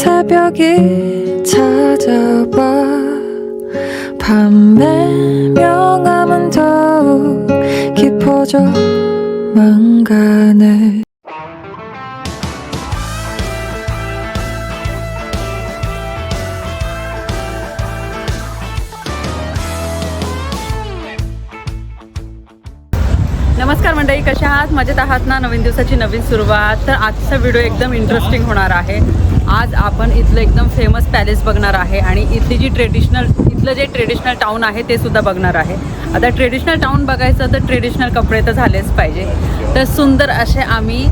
새벽이 찾아와 밤의 명암은 더욱 깊어져만 가네 नमस्कार मंडळी कशा आहात मजेत आहात ना नवीन दिवसाची नवीन सुरुवात तर आजचा व्हिडिओ एकदम इंटरेस्टिंग होणार आहे आज आपण इथलं एकदम फेमस पॅलेस बघणार आहे आणि इथली जी ट्रेडिशनल इथलं जे ट्रेडिशनल टाऊन आहे ते सुद्धा बघणार आहे. आता ट्रेडिशनल टाऊन बघायचं तर ट्रेडिशनल कपडे तर झालेच पाहिजे. तर सुंदर असे आम्ही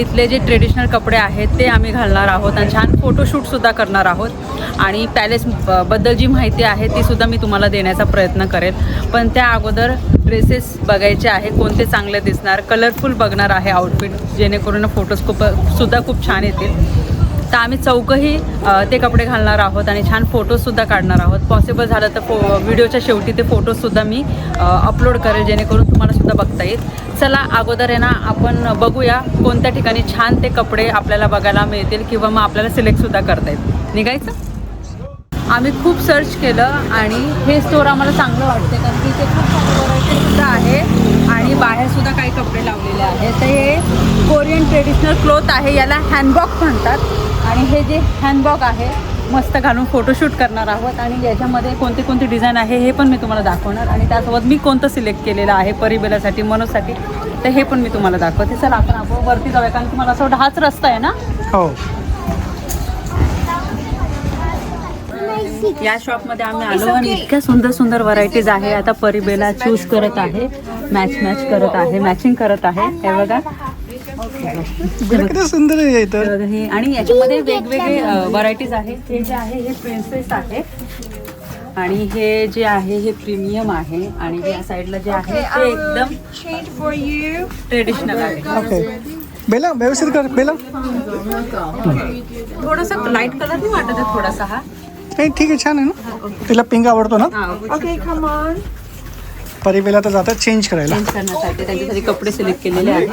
इथले जे ट्रेडिशनल कपडे आहेत ते आम्ही घालणार आहोत आणि छान फोटोशूटसुद्धा करणार आहोत. आणि पॅलेस बद्दल जी माहिती आहे ती सुद्धा मी तुम्हाला देण्याचा प्रयत्न करेल. पण त्या अगोदर ड्रेसेस बघायचे आहे कोणते चांगले दिसणार कलरफुल बघणार आहे आउटफिट जेणेकरून फोटोज खूप सुद्धा खूप छान येतील. तर आम्ही चौकही ते कपडे घालणार आहोत आणि छान फोटोजसुद्धा काढणार आहोत. पॉसिबल झालं तर फो व्हिडिओच्या शेवटी ते फोटोजसुद्धा मी अपलोड करेल जेणेकरून तुम्हाला सुद्धा बघता येईल. चला अगोदर आहे ना आपण बघूया कोणत्या ठिकाणी छान ते कपडे आपल्याला बघायला मिळतील किंवा मग आपल्याला सिलेक्टसुद्धा करता येईल निघायचं? आम्ही खूप सर्च केलं आणि हे स्टोर आम्हाला चांगलं वाटते कारण की ते खूप सारे व्हरायटी सुद्धा आहे आणि बाहेरसुद्धा काही कपडे लावलेले आहेत. तर हे कोरियन ट्रेडिशनल क्लोथ आहे याला हँडबॉक म्हणतात. आणि हे जे हँडबॉक आहे मस्त घालून फोटोशूट करणार आहोत. आणि याच्यामध्ये कोणती कोणती डिझाईन आहे हे पण मी तुम्हाला दाखवणार. आणि त्यासोबत मी कोणतं सिलेक्ट केलेलं आहे परिबेलासाठी मनोसाठी तर हे पण मी तुम्हाला दाखवते. चला आपण आपण वरती जाऊया कारण की मला असं हाच रस्ता आहे ना? हो. या शॉपमध्ये आम्ही आलो आणि इतक्या सुंदर सुंदर व्हरायटीज आहे. आता परिबेला चूज करत आहे मॅच मॅच करत आहे मॅचिंग करत आहे. हे बघा. किती सुंदर आहे हे बघा हे आणि याच्यामध्ये वेगवेगळे व्हरायटीज आहे हे जे आहे हे प्रिन्सेस आहे. आणि हे जे आहे हे प्रीमियम आहे. आणि या साईडला जे आहे ते एकदम ट्रेडिशनल आहे. ओके बेला व्यवस्थित कर बेला. थोडासा लाइट कलर नाही वाटत आहे थोडासा हा? नाही ठीक आहे छान आहे ना? तिला पिंक आवडतो ना? हा परिवेला तर जातात चेंज करायला. चेंज करण्यासाठी त्यांच्यासाठी कपडे सिलेक्ट केलेले आहेत.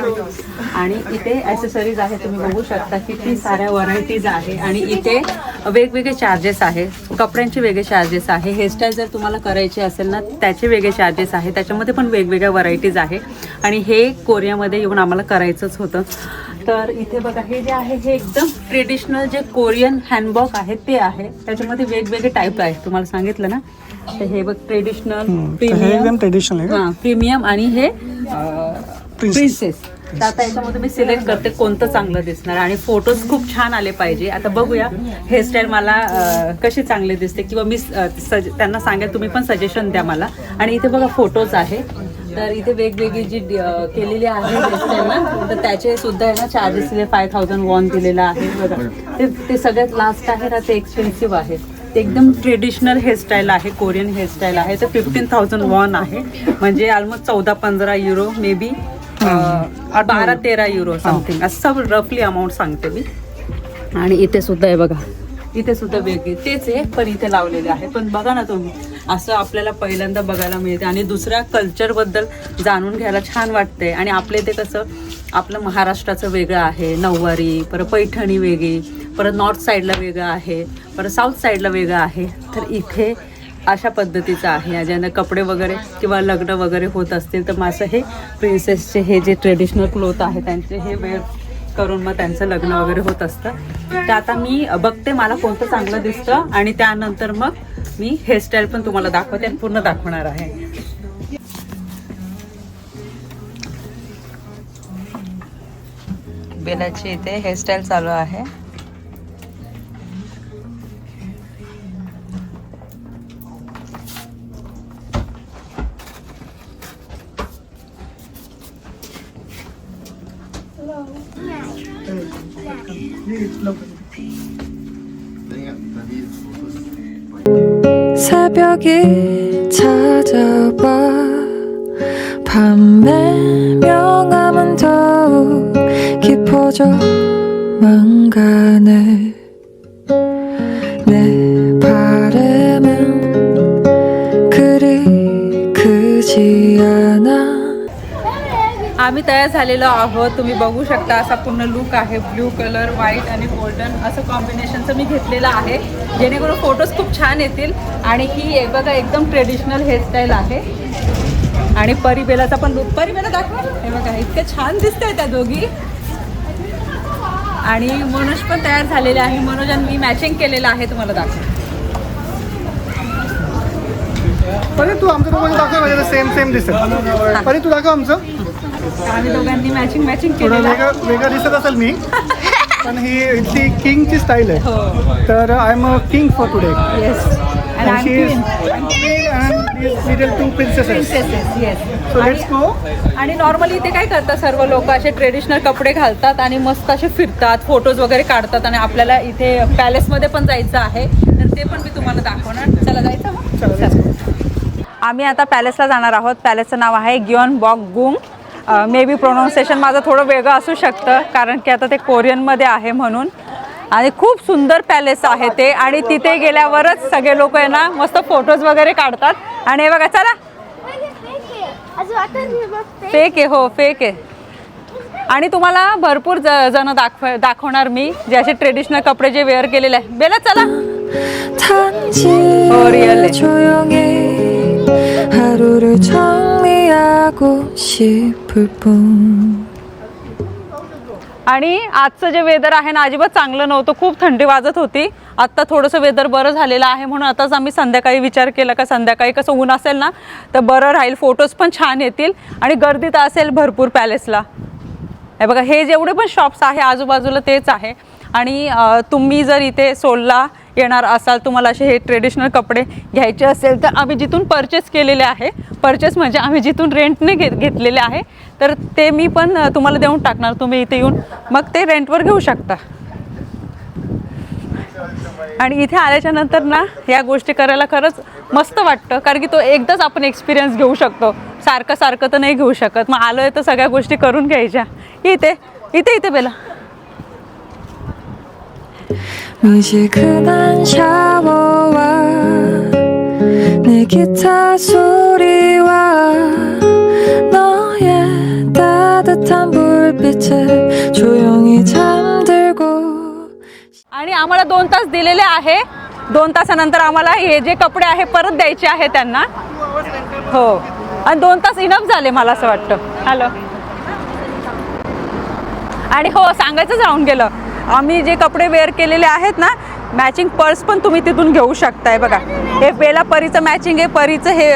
आणि इथे ॲसेसरीज आहे तुम्ही बघू शकता किती साऱ्या व्हरायटीज आहे. आणि इथे वेगवेगळे चार्जेस आहे. कपड्यांचे वेगळे चार्जेस आहे. हेअरस्टाईल जर तुम्हाला करायची असेल ना त्याचे वेगळे चार्जेस आहे. त्याच्यामध्ये पण वेगवेगळ्या व्हरायटीज आहे. आणि हे कोरियामध्ये येऊन आम्हाला करायचंच होतं. तर इथे बघा हे जे आहे हे एकदम ट्रेडिशनल जे कोरियन हँडबॉक आहे ते आहे. त्याच्यामध्ये वेगवेगळे टाईप आहे तुम्हाला सांगितलं ना? तर हे बघ ट्रेडिशनल हे प्रीमियम एकदम ट्रेडिशनल आहे का? हा प्रीमियम आणि हे. प्रिन्सेस तर आता याच्यामध्ये मी सिलेक्ट करते कोणतं चांगलं दिसणार. आणि फोटोज खूप छान आले पाहिजे. आता बघूया हेअरस्टाईल मला अं, कशी चांगली दिसते किंवा मी अं, सज त्यांना सांगेल तुम्ही पण सजेशन द्या मला. आणि इथे बघा फोटोज आहे. तर इथे वेगवेगळी जी डि- अं, केलेली आहे हेअरस्टाईल ना तर त्याचे सुद्धा आहे ना चार्जेस दिले फाय थाउजंड वॉन दिलेलं आहे. बघा. ते ते सगळ्यात लास्ट आहे ना ते एक्सपेन्सिव्ह आहे. एकदम ट्रेडिशनल हेअरस्टाईल आहे कोरियन हेअरस्टाईल आहे. तर फिफ्टीन थाउजंड वॉन आहे. म्हणजे ऑलमोस्ट चौदा पंधरा युरो मे बी बारा तेरा युरो समथिंग असं रफली अमाऊंट सांगते मी. आणि इथे सुद्धा आहे बघा. इथे सुद्धा वेगळे. तेच आहे पण इथे लावलेले आहे. पण बघा ना तुम्ही. असं आपल्याला पहिल्यांदा बघायला मिळते. आणि दुसऱ्या कल्चरबद्दल जाणून घ्यायला छान वाटते आणि आपले ते कसं आपलं महाराष्ट्राचं वेगळं आहे. नऊवारी परत पैठणी वेगळी परत नॉर्थ साईडला वेगळं आहे परत साऊथ साईडला वेगळं आहे. तर इथे अशा पद्धतीचं आहे. ज्यांना कपडे वगैरे किंवा लग्न वगैरे होत असतील तर माझं हे प्रिन्सेसचे हे जे ट्रेडिशनल क्लोथ आहे त्यांचे हे वेळ करून मग त्यांचं लग्न वगैरे होत असतं. तर आता मी बघते मला कोणतं चांगलं दिसतं. आणि त्यानंतर मग मी हेअरस्टाईल पण तुम्हाला दाखवते आणि पूर्ण दाखवणार आहे. बेलाची इथे हेअरस्टाईल चालू आहे. 새벽이 찾아와. 밤의 명암은 더욱 깊어져만 आम्ही तयार झालेलो आहोत. तुम्ही बघू शकता असा पूर्ण लुक आहे. ब्ल्यू कलर व्हाईट आणि गोल्डन असं कॉम्बिनेशनचं मी घेतलेलं आहे. जेणेकरून फोटोज खूप छान येतील. आणि ही हे बघा एकदम ट्रेडिशनल हेअरस्टाईल आहे. आणि परिबेलाचा पण लुक परिबेला दाखवा. हे बघा इतकं छान दिसतंय त्या दोघी. आणि मनोज पण तयार झालेले आहे. मनोज आणि मी मॅचिंग केलेलं आहे. तुम्हाला दाखवा. तू आमचं सेम सेम दिसत परी तू दाखव आमचं. आम्ही दोघांनी मॅचिंग मॅचिंग थोडं केलेलं. आहे वेगळं वेगळं दिसत असेल मी पण ही इथली किंगची स्टाईल आहे. हो. तर I am a king for today yes princesses. Princesses yes. आणि नॉर्मली इथे काय करतात सर्व लोक? असे ट्रेडिशनल कपडे घालतात आणि मस्त असे फिरतात फोटोज वगैरे काढतात आणि आपल्याला इथे पॅलेसमध्ये पण जायचं आहे. तर ते पण मी तुम्हाला दाखवणार. चला जायचं मग? चला. आम्ही आता पॅलेसला जाणार आहोत. पॅलेसचं नाव आहे गिओन बॉक गुंग मे बी प्रोनाऊन्सिएशन माझं थोडं वेगळं असू शकतं कारण की आता ते कोरियनमध्ये आहे म्हणून. आणि खूप सुंदर पॅलेस आहे ते. आणि तिथे गेल्यावरच सगळे लोक आहे ना मस्त फोटोज वगैरे काढतात. आणि हे बघा चला. फेक आहे हो फेक आहे. आणि तुम्हाला भरपूर ज जण दाखव दाखवणार मी जे असे ट्रेडिशनल कपडे जे वेअर केलेले आहे बेला चला. हो रिअल 하루를 정리하고 싶을 뿐 आणि आजचं जे वेदर आहे ना अजिबात चांगलं नव्हतं खूप थंडी वाजत होती आत्ता थोडंसं वेदर बरं झालेलं आहे म्हणून आताच आम्ही संध्याकाळी विचार केला का संध्याकाळी कसं ऊन असेल ना तर बरं राहील फोटोज पण छान येतील आणि गर्दी तर असेल भरपूर पॅलेसला हे बघा हे जेवढे पण शॉप्स आहे आजूबाजूला तेच आहे आणि अ, तुम्ही जर इथे सोलला येणार असाल तुम्हाला असे हे ट्रेडिशनल कपडे घ्यायचे असेल तर आम्ही जिथून परचेस केलेले आहे परचेस म्हणजे आम्ही जिथून रेंटने घेत घेतलेले आहे तर ते मी पण तुम्हाला देऊन टाकणार. तुम्ही इथे येऊन मग ते रेंटवर घेऊ शकता. आणि इथे आल्याच्यानंतर ना या गोष्टी करायला खरंच मस्त वाटतं कारण की तो एकदाच आपण एक्सपिरियन्स घेऊ शकतो. सारखं सारखं तर नाही घेऊ शकत. मग आलो आहे तर सगळ्या गोष्टी करून घ्यायच्या. इथे इथे इथे बेला. 미지근한 샤워와 내 기타 소리와 너의 따뜻한 불빛에 조용히 잠들고 आणि आम्हाला दोन तास दिलेले आहे दोन तासानंतर आम्हाला हे जे कपडे आहे परत द्यायचे आहे त्यांना हो आणि दोन तास इनफ झाले मला असं वाटतं हॅलो आणि हो सांगायचंच राहून गेलं आम्ही जे कपडे वेअर केलेले आहेत ना मॅचिंग पर्स पण तुम्ही तिथून घेऊ शकताय. बघा हे बेला परीचं मॅचिंग आहे परीचं हे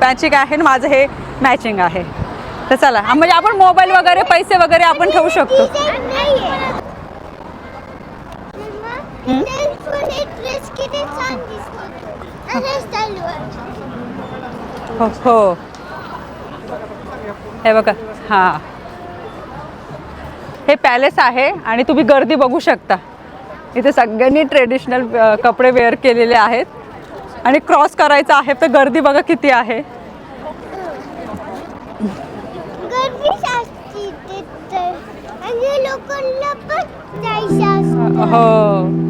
मॅचिंग आहे आणि माझं हे मॅचिंग आहे. तर चला म्हणजे आपण मोबाईल वगैरे पैसे वगैरे आपण ठेवू शकतो. हो हो. हे बघा हां. हे पॅलेस आहे आणि तुम्ही गर्दी बघू शकता. इथे सगळ्यांनी ट्रेडिशनल कपडे वेअर केलेले आहेत. आणि क्रॉस करायचं आहे तर गर्दी बघा किती आहे. हो.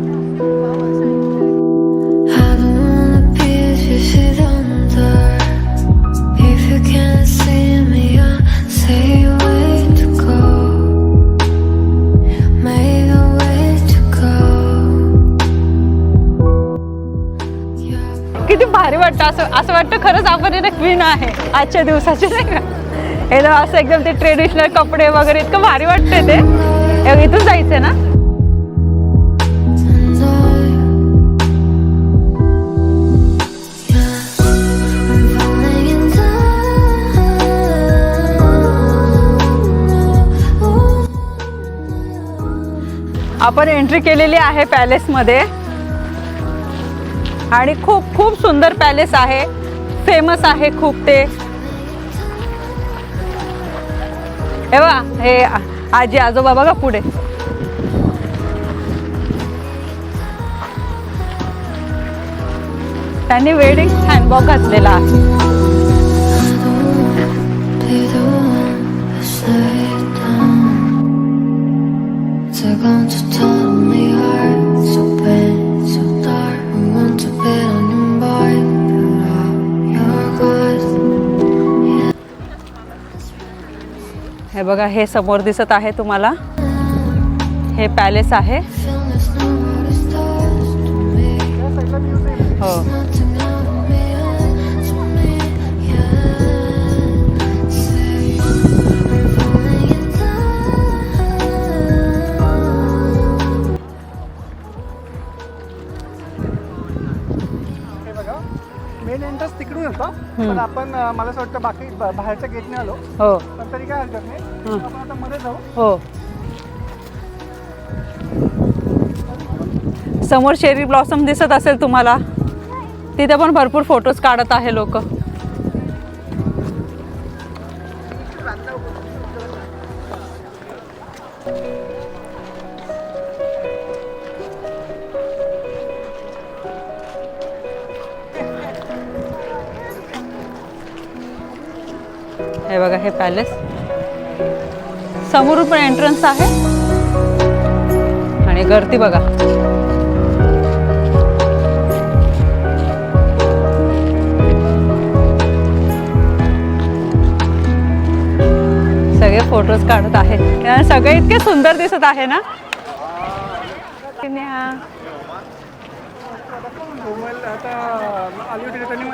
वाटतं असं असं वाटतं खरंच आपण इथे क्वीन आहे. आजच्या दिवसाची नाही का? एकदम असं एकदम ते ट्रेडिशनल कपडे वगैरे इतकं भारी वाटतंय ते. इथून जायचंय ना? आपण एंट्री केलेली आहे पॅलेसमध्ये आणि खूप खूप सुंदर पॅलेस आहे. फेमस आहे खूप ते. हे बघा हे आजी आजोबा बघा पुढे. त्यांनी वेडिंग हँडबॉक घातलेला आहे. बघा हे समोर दिसत आहे तुम्हाला. हे पॅलेस आहे. हो. पण आपण मला असं वाटतं बाकी बाहेरच्या गेटने आलो. हो. पण तरी काय हरकत नाही. आपण आता मध्ये जाऊ. हो. समोर शेरी ब्लॉसम दिसत असेल तुम्हाला. तिथे पण भरपूर फोटोज काढत आहे लोक. हे बघा हे पॅलेस. समोरून पण एंट्रन्स आहे. आणि गर्दी बघा. सगळे फोटोज काढत आहे सगळे इतके सुंदर दिसत आहे ना? म्हणे,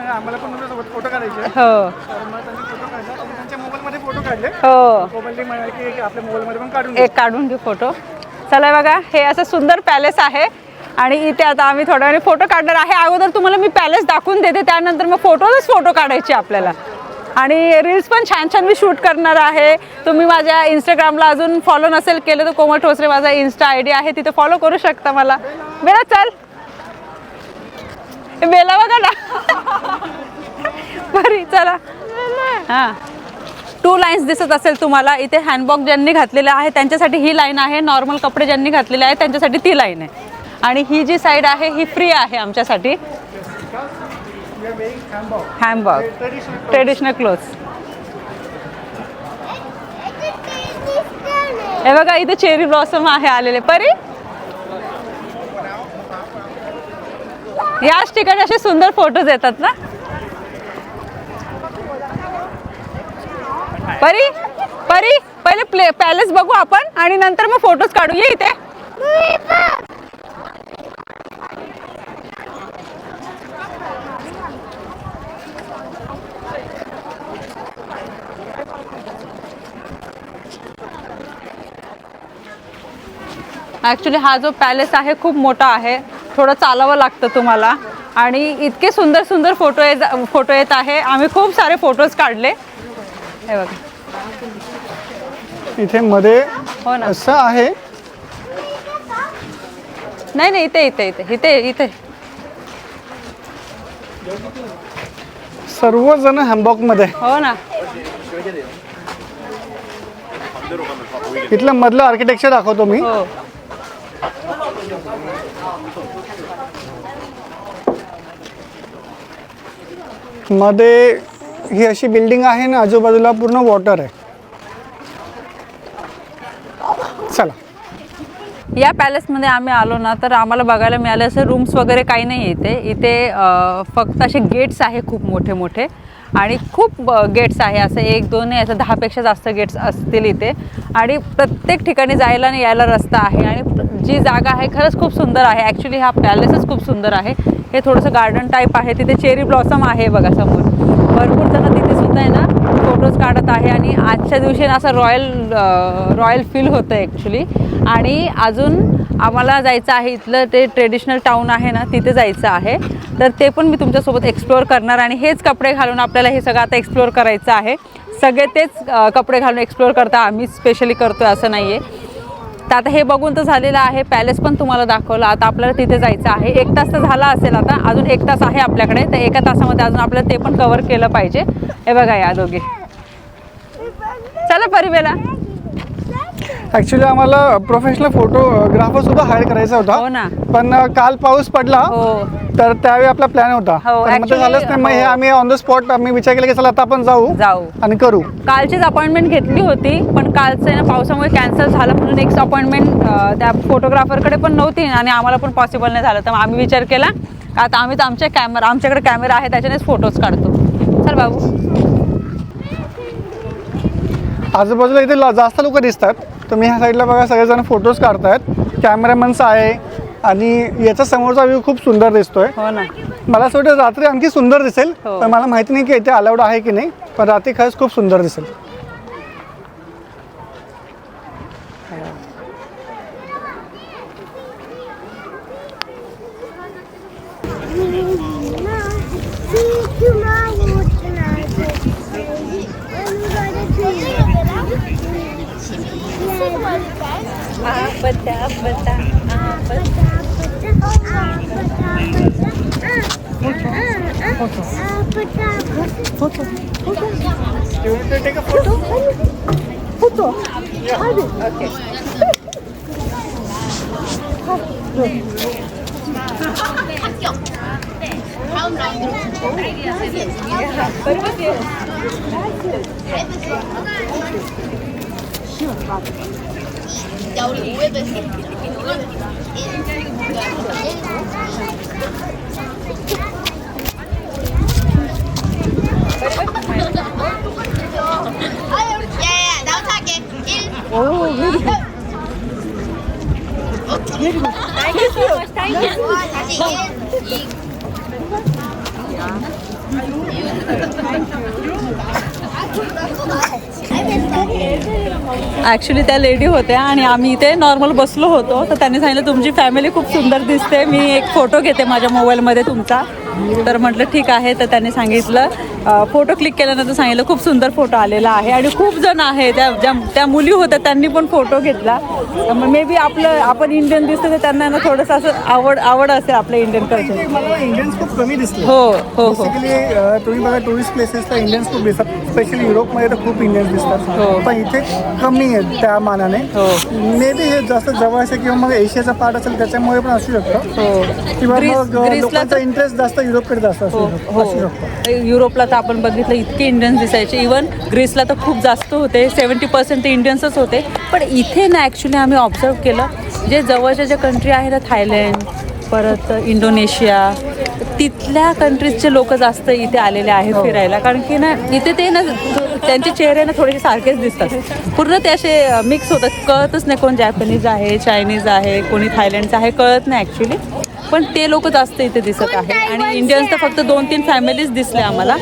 आम्हाला पण फोटो काढायचे. हो तर मग त्यांनी फोटो काढला त्यांनी त्यांच्या मोबाईलमध्ये फोटो काढले? हो. मोबाईल म्हणाले की आपल्या मोबाईलमध्ये पण काढून घे. एक काढून घेऊ फोटो. चला बघा हे असं सुंदर पॅलेस आहे. आणि इथे आता आम्ही थोड्या वेळाने फोटो काढणार आहे. अगोदर तुम्हाला मी पॅलेस दाखवून देते त्यानंतर मग फोटोच फोटो काढायचे आपल्याला. आणि रील्स पण छान छान मी शूट करणार आहे. तुम्ही माझ्या इंस्टाग्रामला अजून फॉलो नसेल केलं तर कोमल ठोसरे माझा इन्स्टा आय डी आहे तिथे फॉलो करू शकता मला. बेला चल. बेला बघा ना. बरी चला. हां. टू लाईन्स दिसत असेल तुम्हाला. इथे हँडबॉग ज्यांनी घातलेले आहे त्यांच्यासाठी ही लाईन आहे. नॉर्मल कपडे ज्यांनी घातलेले आहे त्यांच्यासाठी ती लाईन आहे. आणि ही जी साईड आहे ही फ्री आहे आमच्यासाठी. Handbag traditional clothes. हे बघा इथे चेरी ब्लॉसम आहे आलेले. परी? याच ठिकाणी असे सुंदर फोटोज येतात ना? परी परी पहिले प्ले पॅलेस बघू आपण आणि नंतर मग फोटोज काढू. ये इथे. ॲक्च्युली हा जो पॅलेस आहे खूप मोठा आहे. थोडं चालावं लागतं तुम्हाला. आणि इतके सुंदर सुंदर फोटो येत फोटो येत आहे. आम्ही खूप सारे फोटोज काढले. हे बघा. इथे मध्ये हो ना. असं आहे. नाही नाही इथे इथे इथे इथे इथे. सर्वजण हॅम्बॉकमध्ये हो ना. इथलं मधलं आर्किटेक्चर दाखवतो मी. हो. मध्ये ही अशी बिल्डिंग आहे ना आजूबाजूला पूर्ण वॉटर आहे. चला. या पॅलेसमध्ये आम्ही आलो ना तर आम्हाला बघायला मिळालं असं रूम्स वगैरे काही नाही इथे. इथे फक्त असे गेट्स आहे खूप मोठे मोठे आणि खूप गेट्स आहे. असं एक दोन नाही असं दहापेक्षा जास्त गेट्स असतील इथे. आणि प्रत्येक ठिकाणी जायला आणि यायला रस्ता आहे. आणि जी जागा आहे खरंच खूप सुंदर आहे. ॲक्च्युली हा पॅलेसच खूप सुंदर आहे. हे थोडंसं गार्डन टाईप आहे. तिथे चेरी ब्लॉसम आहे बघा समोर. भरपूर जण तिथे सुद्धा आहे ना. फोटोज काढत आहे आणि आजच्या दिवशी ना असं रॉयल रॉयल फील होतं ॲक्च्युली आणि अजून आम्हाला जायचं आहे इथलं ते ट्रेडिशनल टाऊन आहे ना तिथे जायचं आहे. तर ते पण मी तुमच्यासोबत एक्सप्लोअर करणार आणि हेच कपडे घालून आपल्याला हे सगळं आता एक्सप्लोअर करायचं आहे. सगळे तेच कपडे घालून एक्सप्लोअर करता आम्ही स्पेशली करतो आहे असं नाही आहे तर आता हे बघून तर झालेलं आहे पॅलेस पण तुम्हाला दाखवलं. आता आपल्याला तिथे जायचं आहे. एक तास तर झाला असेल आता अजून एक तास आहे आपल्याकडे. तर एका तासामध्ये अजून आपल्याला ते पण कवर केलं पाहिजे. हे बघा या दोघी. चला परिवेला. ऍक्च्युली आम्हाला प्रोफेशनल फोटोग्राफर सुद्धा हायर करायचा हो होता ना. पण अ, काल पाऊस पडला. हो. तर त्यावेळी आपला प्लॅन होता. हो, तर मग ते actually, झालंच नाही. मग हे हो. आम्ही ऑन द स्पॉट आम्ही विचार केला की चला आता आपण जाऊ जाऊ. आणि करू. कालचीच अपॉइंटमेंट घेतली होती पण कालचं आहे ना पावसामुळे कॅन्सल झालं म्हणून नेक्स्ट अपॉइंटमेंट त्या फोटोग्राफरकडे पण नव्हती आणि आम्हाला पण पॉसिबल नाही झालं. तर मग आम्ही विचार केला का आता आम्ही तर आमच्या कॅमेरा आमच्याकडे कॅमेरा आहे त्याच्यानेच फोटोज काढतो. चल बाबू. आजूबाजूला इथे जास्त लोक दिसतात. तुम्ही ह्या साईडला बघा सगळेजण फोटोज काढतायत. कॅमेरामन्स आहे आणि याचा समोरचा व्ह्यू खूप सुंदर दिसतोय. हो ना. मला असं वाटतं रात्री आणखी सुंदर दिसेल हो. पण मला माहिती नाही की इथे अलाउड आहे की नाही पण रात्री खरंच खूप सुंदर दिसेल. You want to take a photo? Photo? Yeah. Okay. How long? Yeah, but what is it? Sure, 야 우리 오해도 했어. 야야 나부터 할게. 어우 왜 이렇게 와 다시 1 2 actually त्या लेडी होत्या आणि आम्ही इथे नॉर्मल बसलो होतो. तर त्यांनी सांगितलं तुमची फॅमिली खूप सुंदर दिसते. मी एक फोटो घेते माझ्या मोबाईलमध्ये तुमचा. तर म्हटलं ठीक आहे तर त्यांनी सांगितलं. फोटो क्लिक केल्यानंतर सांगितलं खूप सुंदर फोटो आलेला आहे आणि खूप जण आहे. त्या ज्या त्या मुली होत्या त्यांनी पण फोटो घेतला. मे बी आपलं आपण इंडियन दिसतो तर त्यांना ना थोडंसं असं आवड आवड असेल आपल्या इंडियन कल्चर मला इंडियन्स खूप कमी दिसले. हो हो हो. तुम्ही बघा टुरिस्ट प्लेसेसला इंडियन्स खूप दिसतात. स्पेशली युरोपमध्ये तर खूप इंडियन्स हो. दिसतात पण इथे कमी आहेत त्या मानाने. हो. मे बी हे जास्त जवळचे किंवा मग एशियाचा पार्ट असेल त्याच्यामुळे पण असू शकतं. हो. किंवा मग लोकांचा तर- इंटरेस्ट जास्त जास्त असू हो हो. असू शकतो. युरोपला तर आपण बघितलं इतके इंडियन्स दिसायचे. इवन ग्रीसला तर खूप जास्त होते. सेवन्टी पर्सेंट ते इंडियन्सच होते. पण इथे ना ॲक्च्युली आम्ही ऑब्झर्व केलं जे जवळच्या ज्या कंट्री आहे ना थायलंड परत इंडोनेशिया तिथल्या कंट्रीजचे लोक जास्त इथे आलेले आहेत फिरायला. कारण की ना इथे ते ना त्यांचे चेहरे ना थोडेसे सारखेच दिसतात. पूर्ण ते असे मिक्स होतात. कळतच नाही कोण जॅपनीज आहे चायनीज आहे कोणी थायलंडचं आहे कळत नाही ॲक्च्युली पण ते लोक जास्त इथे दिसत आहे आणि इंडियन्स तर फक्त दोन तीन फॅमिलीज दिसले आम्हाला.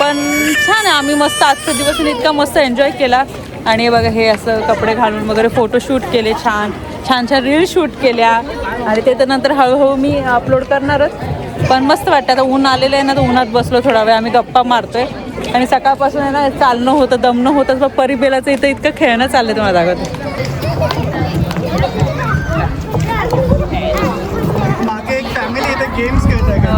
पण छान आहे. आम्ही मस्त आजचा दिवस इतका मस्त एन्जॉय केला. आणि हे बघा हे असं कपडे घालून वगैरे फोटो शूट केले छान. छान छान रील शूट केल्या. आणि ते तर नंतर हळूहळू मी अपलोड करणारच. पण मस्त वाटतं. आता ऊन आलेलं आहे ना तर उन्हात बसलो थोडा वेळ. आम्ही गप्पा मारतोय. आणि सकाळपासून आहे ना चालणं होतं दमणं होतं. परिबेलाचं इथं इतकं खेळणं चाललं तुम्हाला दाखवत मागे एक फॅमिली इथे गेम्स खेळताय का?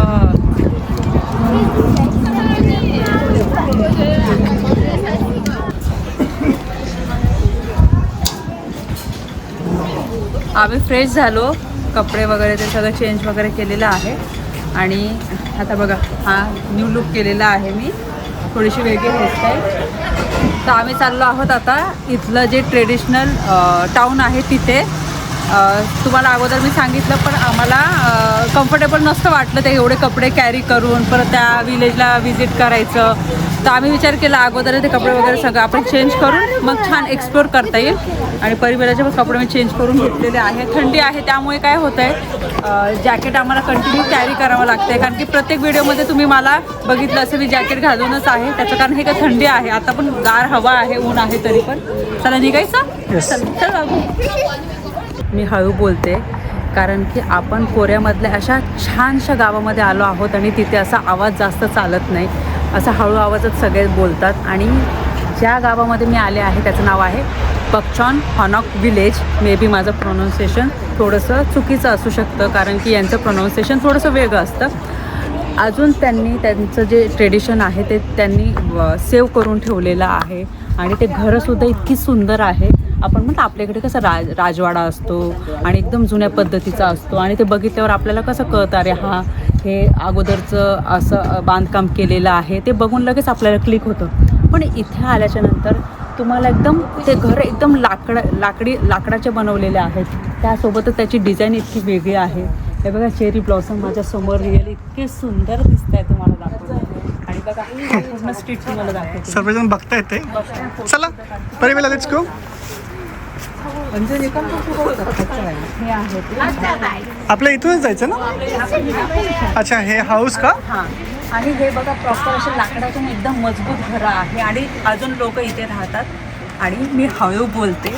आम्ही फ्रेश झालो. कपडे वगैरे ते सगळं चेंज वगैरे केलेलं आहे. आणि आता बघा हा न्यू लुक केलेला आहे मी. थोडीशी वेगळी हेअरस्टाईल तर आम्ही चाललो आहोत आता इथलं जे ट्रेडिशनल टाऊन आहे तिथे. तुम्हाला अगोदर मी सांगितलं पण आम्हाला कम्फर्टेबल नसतं वाटलं ते एवढे कपडे कॅरी करून परत त्या विलेजला व्हिजिट करायचं. तर आम्ही विचार केला अगोदर ते कपडे वगैरे सगळं आपण चेंज करून मग छान एक्सप्लोर करता येईल. आणि परिवाराचे पण कपडे मी चेंज करून घेतलेले आहे थंडी आहे त्यामुळे काय होतं आहे जॅकेट आम्हाला कंटिन्यू कॅरी करावं लागते कारण की प्रत्येक व्हिडिओमध्ये तुम्ही मला बघितलं असेल मी जॅकेट घालूनच आहे. त्याचं कारण हे काय थंडी आहे. आता पण गार हवा आहे ऊन आहे तरी पण. चला निघायचं. चल चल मी हळू बोलते. कारण की आपण कोऱ्यामधल्या अशा छानशा गावामध्ये आलो आहोत आणि तिथे असा आवाज जास्त चालत नाही. असा हळू आवाजात सगळे बोलतात. आणि ज्या गावामध्ये मी आले आहे त्याचं नाव आहे पक्चॉन हॉनॉक विलेज. मे बी माझं प्रोनाऊन्सिएशन थोडंसं चुकीचं असू शकतं कारण की यांचं प्रोनाऊन्सिएशन थोडंसं वेगळं असतं. अजून त्यांनी त्यांचं जे ट्रेडिशन आहे ते त्यांनी सेव्ह करून ठेवलेलं आहे. आणि ते घरंसुद्धा इतकी सुंदर आहे. आपण म्हणतो आपल्याकडे कसं राज राजवाडा असतो आणि एकदम जुन्या पद्धतीचा असतो आणि ते बघितल्यावर आपल्याला कसं कळतं अरे हा हे अगोदरचं असं बांधकाम केलेलं आहे ते बघून लगेच आपल्याला क्लिक होतं. पण इथे आल्याच्यानंतर तुम्हाला एकदम ते घर एकदम लाकड लाकडी लाकडाचे बनवलेले आहेत. त्यासोबतच त्याची डिझाईन इतकी वेगळी आहे. हे बघा चेरी ब्लॉसम माझ्यासमोर रिअल इतके सुंदर दिसत आहे तुम्हाला दाखवलं आणि बघा पूर्ण स्ट्रीट तुम्हाला दाखवते. सर्वजण बघता येते चला परिवेला लेट्स गो हे आहे ते. आपल्या इथूनच जायचं ना? अच्छा हे हाऊस का? हां. आणि हे बघा प्रॉपर असे लाकडाचे ना एकदम मजबूत घरं आहे आणि अजून लोक इथे राहतात. आणि मी हळू बोलते.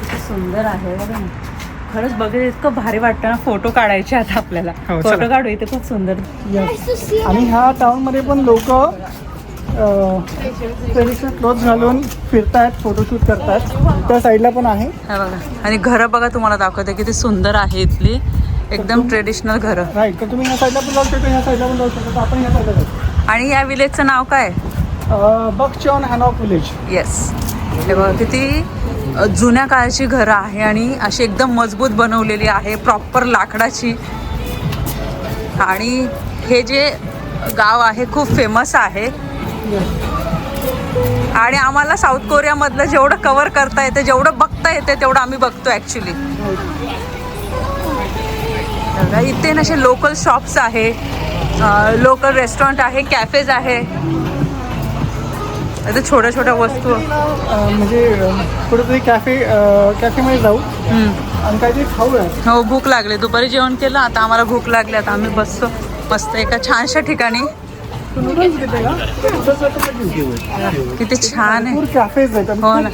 किती सुंदर आहे बघा. ना खरंच बघायला इतकं भारी वाटतं ना फोटो काढायचे आता आपल्याला. हो, चला. फोटो काढू इथे खूप सुंदर. आणि ह्या टाउनमध्ये पण लोक ट्रेडिशनल क्लोथ घालून फिरतायत फोटोशूट करतायत. त्या साईडला पण आहे. हा बघा. आणि घरं बघा तुम्हाला दाखवते किती सुंदर आहे इथली. एकदम ट्रेडिशनल घरं. राईट तर तुम्ही ह्या साईडला पण जाऊ शकता ह्या साईडला पण जाऊ शकता. तर आपण ह्या साईडला जाऊ आणि या विलेजचं नाव काय? बकचॉन हॅनॉक विलेज येस हे बघा किती अ, जुन्या काळाची घरं आहे आणि अशी एकदम मजबूत बनवलेली आहे प्रॉपर लाकडाची. आणि हे जे गाव आहे खूप फेमस आहे. आणि आम्हाला साऊथ कोरियामधलं जेवढं कवर करता येतं जेवढं बघता येते तेवढं आम्ही बघतो ॲक्च्युली इथे ना असे लोकल शॉप्स आहे लोकल रेस्टॉरंट आहे कॅफेज आहे. इथे छोट्या छोट्या वस्तू. म्हणजे कुठेतरी कॅफे कॅफेमध्ये जाऊ. हम्म. आणि काहीतरी खाऊ आहे हो भूक लागली. दुपारी जेवण केलं आता आम्हाला भूक लागली. आता आम्ही बसतो. मस्त एका छानशा ठिकाणी. किती छान आहे. भरपूर कॅफेज आहेत हो ना.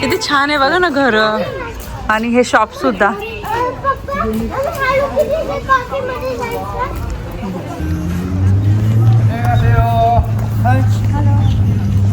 किती छान आहे बघा ना घर. आणि हे शॉप सुद्धा.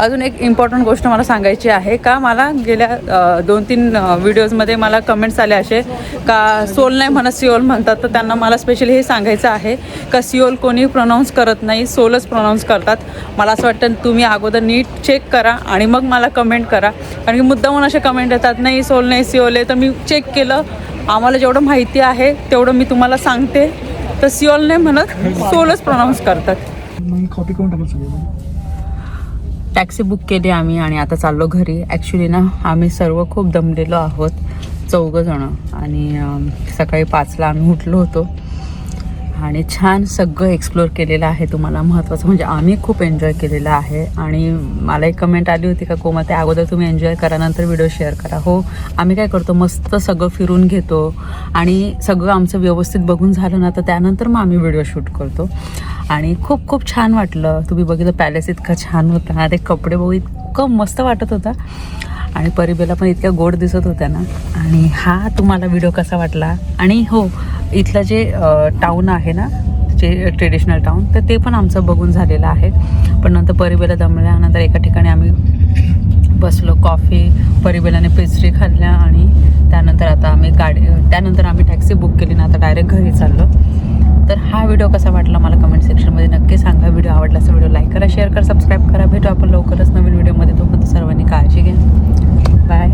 अजून एक इम्पॉर्टंट गोष्ट मला सांगायची आहे. का मला गेल्या दोन तीन व्हिडिओजमध्ये मला कमेंट्स आले असे. का सोल नाही म्हणत सिओल म्हणतात तर त्यांना मला स्पेशली हे सांगायचं आहे का सिओल कोणी प्रोनाऊन्स करत नाही सोलच प्रोनाऊन्स करतात. मला असं वाटतं तुम्ही अगोदर नीट चेक करा आणि मग मला कमेंट करा. कारण की मुद्दामून असे कमेंट येतात नाही सोल नाही सिओल आहे. तर मी चेक केलं. आम्हाला जेवढं माहिती आहे तेवढं मी तुम्हाला सांगते. तर सिओल नाही म्हणत सोलच प्रोनाऊन्स करतात. कॉपी करून सगळं. टॅक्सी बुक केली आम्ही आणि आता चाललो घरी. ॲक्च्युली ना आम्ही सर्व खूप दमलेलो आहोत चौघं जणं आणि सकाळी पाचला आम्ही उठलो होतो. आणि छान सगळं एक्सप्लोर केलेलं आहे तुम्हाला. महत्त्वाचं म्हणजे आम्ही खूप एन्जॉय केलेलं आहे. आणि मला एक कमेंट आली होती का कोमा ते अगोदर तुम्ही एन्जॉय करा नंतर व्हिडिओ शेअर करा. हो आम्ही काय करतो मस्त सगळं फिरून घेतो. आणि सगळं आमचं व्यवस्थित बघून झालं ना तर त्यानंतर मग आम्ही व्हिडिओ शूट करतो. आणि खूप खूप छान वाटलं. तुम्ही बघितलं पॅलेस इतका छान होता. ते कपडे बघू इतकं मस्त वाटत होता. आणि परिबेला पण इतक्या गोड दिसत होत्या ना. आणि हा तुम्हाला व्हिडिओ कसा वाटला? आणि हो इथलं जे टाऊन आहे ना जे ट्रेडिशनल टाऊन तर ते पण आमचं बघून झालेलं आहे. पण नंतर परिबेला दमल्यानंतर एका ठिकाणी आम्ही बसलो कॉफी परिबेलाने पेस्ट्री खाल्ल्या आणि त्यानंतर आता आम्ही गाडी त्यानंतर आम्ही टॅक्सी बुक केली ना आता डायरेक्ट घरी चाललो. तर हा व्हिडिओ कसा वाटला मला कमेंट सेक्शनमध्ये नक्की सांगा. व्हिडिओ आवडला असा व्हिडिओ लाईक करा शेअर करा सबस्क्राईब करा. भेटू आपण लवकरच नवीन व्हिडिओमध्ये तोपर्यंत सर्वांनी काळजी घ्या. बाय